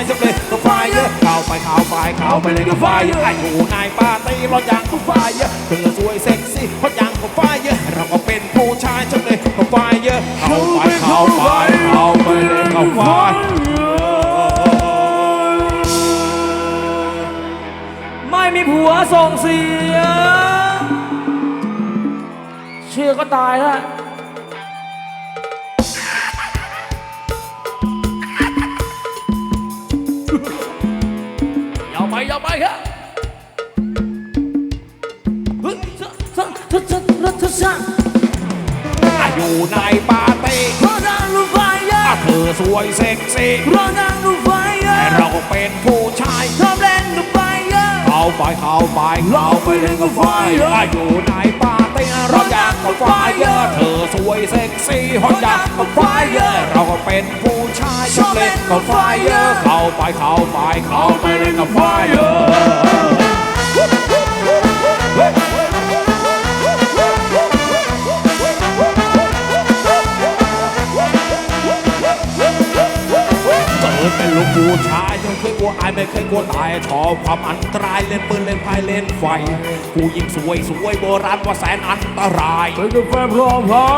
ายชอบเล่นกับไฟเยอะเข้าไปเข้าไปเข้าไปเล่นกับไฟเยอะอยู่ในปาร์ตี้ร้อนยางกับไฟเยอะเธอสวยเซ็กซี่เพราะยางกับไฟเยอะเราก็เป็นผู้ชายชอบเล่นกับไฟเยอะเข้าไปเข้าไปเข้าไปเล่นกับไฟไม่มีผัวส่งเสียงเชื่อก็ตายแล้ว อไปครัอยู่ในปาร์ตี้เรอดังลูกไฟเธอสวยเซ็กซี่เรอดังลูกไฟเราเป็นผู้ชายชอบเล่นลูกไฟเข้าไปเข้าไปเราไปเล่นกับไฟอยู่ในปา อยากกับไฟเยอเธอสวยเซ็กซี่ฮอตอยากกับไฟเยอเราก็เป็นผู้ชายชอบเล่นกับไฟเยอเข้าไปเข้าไปเข้าไปเล่นกับไฟเยอะ ลูกผู้ชายไม่เคยกลัวอายไม่เคยกลัวตายชอบความอันตรายเล่นปืนเล่นไพ่เล่นไฟผู้หญิงสวยสวยโบราณว่าแสนอันตรายเป็นกาแฟพร้อมเผา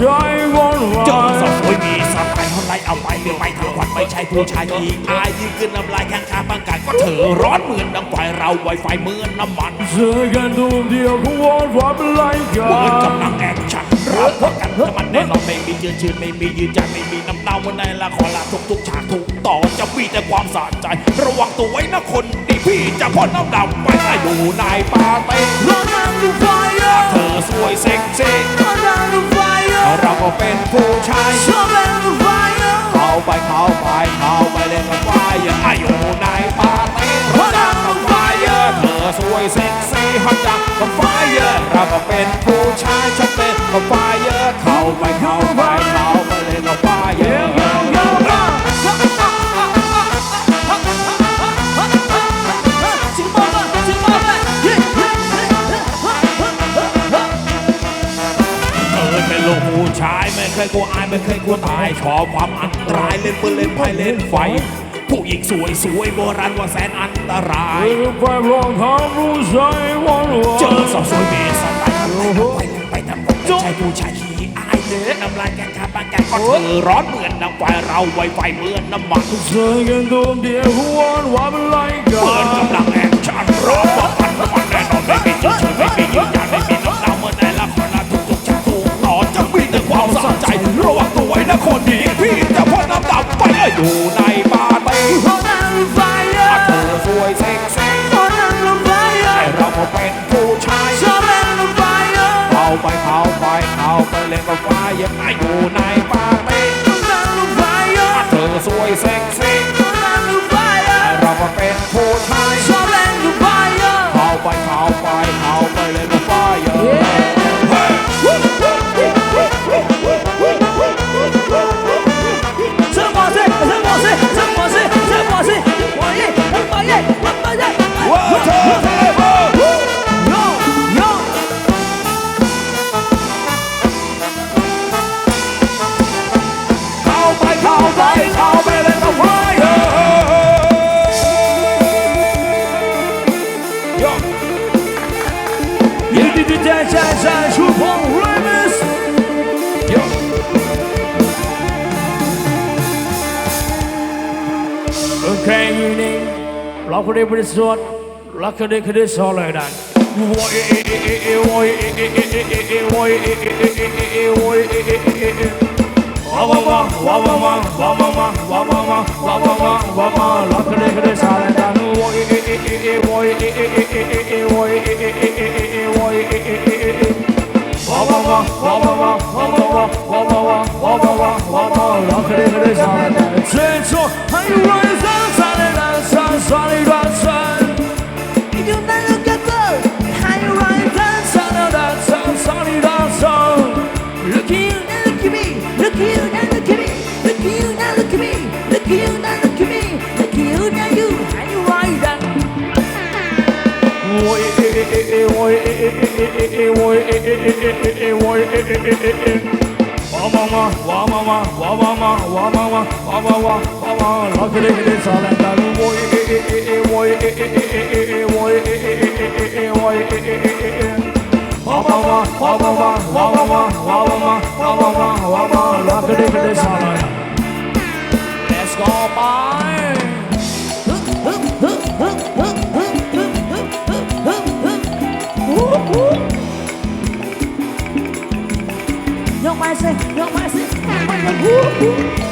ชายวันวาเจอสาวสวยมีสไตล์เท่าไรเอาไปเรียกไปทั้งวันไม่ใช่ผู้ชายอีกอายยืนขึ้นน้ำลายแข้งขาบางกายก็เธอร้อนเหมือนน้ำไฟเราไวไฟเหมือนน้ำมันเจอกันตูมเดียวขวอนฟ้าเป็นไรกัเหมือนนกำลังแอคชั่นรับพกันแต่มันแน่นอนไม่มียืนชื่นไม่มียืนใจไม่มีน้ำ เน่าเหมือนในละครละทุกทุกฉากทุกตอนจะมีแต่ความสะใจ ระวังตัวไว้นะคนดีพี่จะพ่นน้ำดำไปอยู่ในปาร์ตี้เราะนางรู้ไฟเยอะเธอสวยเซ็กซี่เราะนางรู้ไฟเยอะเราก็เป็นผู้ชายชอบเล่นกับไฟเยอะเข้าไปเข้าไปเข้าไปเล่นกับไฟอายุในปาร์ตี้เพราะดังกับไฟเยอะเธอสวยเซ็กซี่ฮอตจังกับไฟเยอะเราก็เป็นผู้ชายชอบเล่นกับไฟเยอะเข้าไปเข้าไปเข้าไป เล่นกับไฟเยอะสิงโตมาสิงโตมาเฮ้ยเกิดเป็นลูกผู้ชายไม่เคยกลัวอายไม่เคยกลัวตายชอบความอันตรายเล่นปืนเล่นไพ่เล่นไฟ ผู้หญิงสวยสวยโบราณว่าแสนอันตรายเป็นกาแฟพร้อมเผาชายวันวานเจอสาวสวยเมสไตล์ไปไปทำไปไม่ใช่ผู้ชายขี้ เดือดน้ำลายแกงขาบางแกงก็เธอร้อนเหมือนน้ำไฟเราไวไฟเหมือนน้ำมันเจอกันตูมเดียวหวนฟ้าเป็น una เราก็ได้บริสุทธิ์เราก็ได้คดีสอนเลยดันโวย Change so, how you rise up? Wamama, wamama, wamama, wamama, wamama, wamama, love it, it is all and that boy, boy, boy, boy, boy, boy, boy, Yok maalesef, my maalesef.